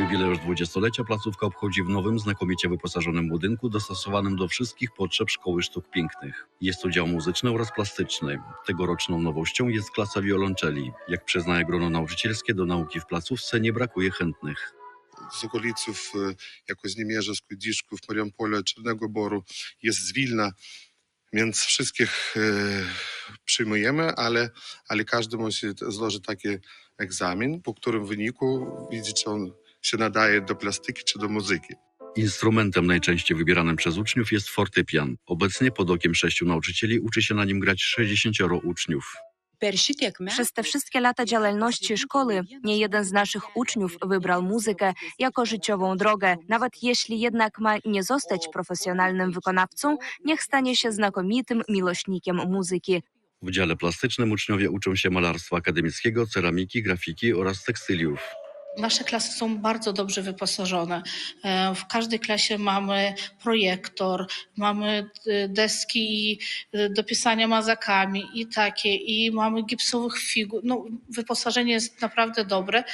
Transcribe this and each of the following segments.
Jubileusz dwudziestolecia placówka obchodzi w nowym, znakomicie wyposażonym budynku dostosowanym do wszystkich potrzeb Szkoły Sztuk Pięknych. Jest to dział muzyczny oraz plastyczny. Tegoroczną nowością jest klasa wiolonczeli. Jak przyznaje grono nauczycielskie, do nauki w placówce nie brakuje chętnych. z okoliców e, jako z Niemierza, z Kudziszków, Mariampola, Czarnego Boru jest z Wilna, więc wszystkich e, przyjmujemy, ale, ale każdemu się złoży taki egzamin, po którym wyniku widzicie on się nadaje do plastyki czy do muzyki. Instrumentem najczęściej wybieranym przez uczniów jest fortepian. Obecnie pod okiem sześciu nauczycieli uczy się na nim grać 60 uczniów. Przez te wszystkie lata działalności szkoły nie jeden z naszych uczniów wybrał muzykę jako życiową drogę. Nawet jeśli jednak ma nie zostać profesjonalnym wykonawcą, niech stanie się znakomitym miłośnikiem muzyki. W dziale plastycznym uczniowie uczą się malarstwa akademickiego, ceramiki, grafiki oraz tekstyliów. Nasze klasy są bardzo dobrze wyposażone. E, W każdej klasie mamy projektor, mamy e, deski e, do pisania mazakami i takie, i mamy gipsowych figur. No, wyposażenie jest naprawdę dobre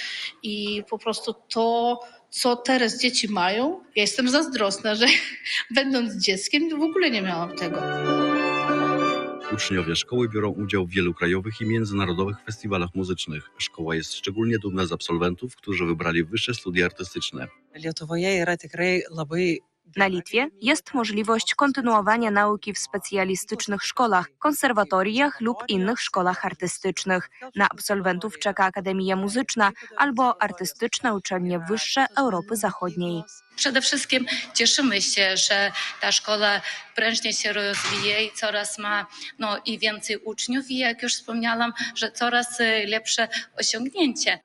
i po prostu to, co teraz dzieci mają, ja jestem zazdrosna, że będąc dzieckiem w ogóle nie miałam tego. Uczniowie szkoły biorą udział w wielu krajowych i międzynarodowych festiwalach muzycznych. Szkoła jest szczególnie dumna z absolwentów, którzy wybrali wyższe studia artystyczne. Lietuvoje yra tikrai labai Na Litwie jest możliwość kontynuowania nauki w specjalistycznych szkołach, konserwatoriach lub innych szkołach artystycznych. Na absolwentów czeka Akademia Muzyczna albo artystyczne uczelnie wyższe Europy Zachodniej. Przede wszystkim cieszymy się, że ta szkoła prężnie się rozwija i coraz ma no, i więcej uczniów i jak już wspomniałam, że coraz y, lepsze osiągnięcie.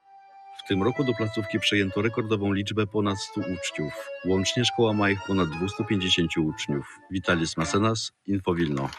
W tym roku do placówki przejęto rekordową liczbę ponad 100 uczniów. Łącznie szkoła ma ich ponad 250 uczniów. Witalis Masenas, Infowilno.